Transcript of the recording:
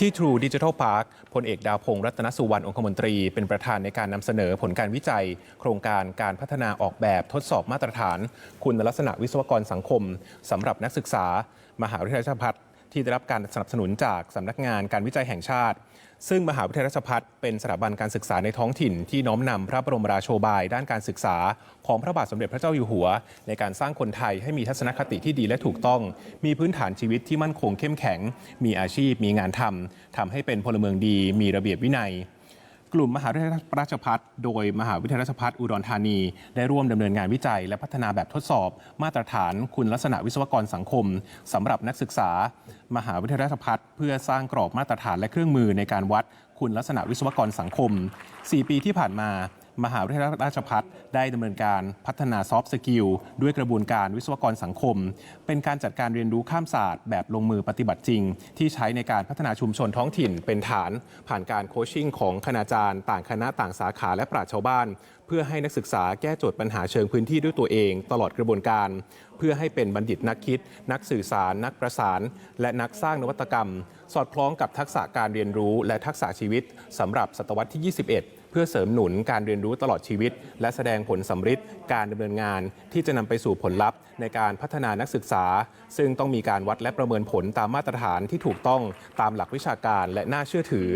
ที่ True Digital Park พลเอกดาวพงษ์รัตนสุวรรณองคมนตรี เป็นประธานในการนำเสนอผลการวิจัย โครงการการพัฒนาออกแบบทดสอบมาตรฐาน คุณลักษณะวิศวกรสังคมสำหรับนักศึกษา มหาวิทยาลัยราชภัฏ ที่ได้รับการสนับสนุนจากสำนักงานการวิจัยแห่งชาติ ซึ่งมหาวิทยาลัยราชภัฏเป็นสถาบันการศึกษาในท้องถิ่น ที่น้อมนำพระบรมราโชบาย ด้านการศึกษา ของพระบาทสมเด็จพระเจ้าอยู่หัว ในการสร้างคนไทยให้มีทัศนคติที่ดีและถูกต้อง มีพื้นฐานชีวิตที่มั่นคงเข้มแข็ง มีอาชีพ มีงานทำทำให้เป็นพลเมืองดี มีระเบียบวินัย กลุ่มมหาวิทยาลัยราชพัฒโดยมหาวิทยาลัยราชพัฒอุดรธานี ได้ร่วมดำเนินงานวิจัย และพัฒนาแบบทดสอบ มาตรฐานคุณลักษณะวิศวกรสังคมสำหรับนักศึกษา มหาวิทยาลัยราชพัฒเพื่อสร้างกรอบมาตรฐานและเครื่องมือในการวัดคุณลักษณะวิศวกรสังคม 4 ปีที่ผ่านมา มหาวิทยาลัยราชภัฏได้ดำเนินการพัฒนาซอฟต์สกิลด้วยกระบวนการวิศวกรสังคม เป็นการจัดการเรียนรู้ข้ามศาสตร์ แบบลงมือปฏิบัติจริง ที่ใช้ในการพัฒนาชุมชนท้องถิ่นเป็นฐาน ผ่านการโคชชิ่งของคณาจารย์ ต่างคณะต่างสาขาและปราชชาวบ้าน เพื่อให้นักศึกษาแก้โจทย์ปัญหาเชิงพื้นที่ด้วยตัวเอง ตลอดกระบวนการ เพื่อให้เป็นบัณฑิตนักคิด นักสื่อสาร นักประสาน และนักสร้างนวัตกรรม สอดคล้องกับทักษะการเรียนรู้และทักษะชีวิตสำหรับศตวรรษที่ 21เพื่อเสริมหนุนการเรียนรู้ตลอดชีวิต และแสดงผลสำฤทธิ์การดำเนินงานที่จะนำไปสู่ผลลัพธ์ ในการพัฒนานักศึกษา ซึ่งต้องมีการวัดและประเมินผลตามมาตรฐานที่ถูกต้องตามหลักวิชาการและน่าเชื่อถือ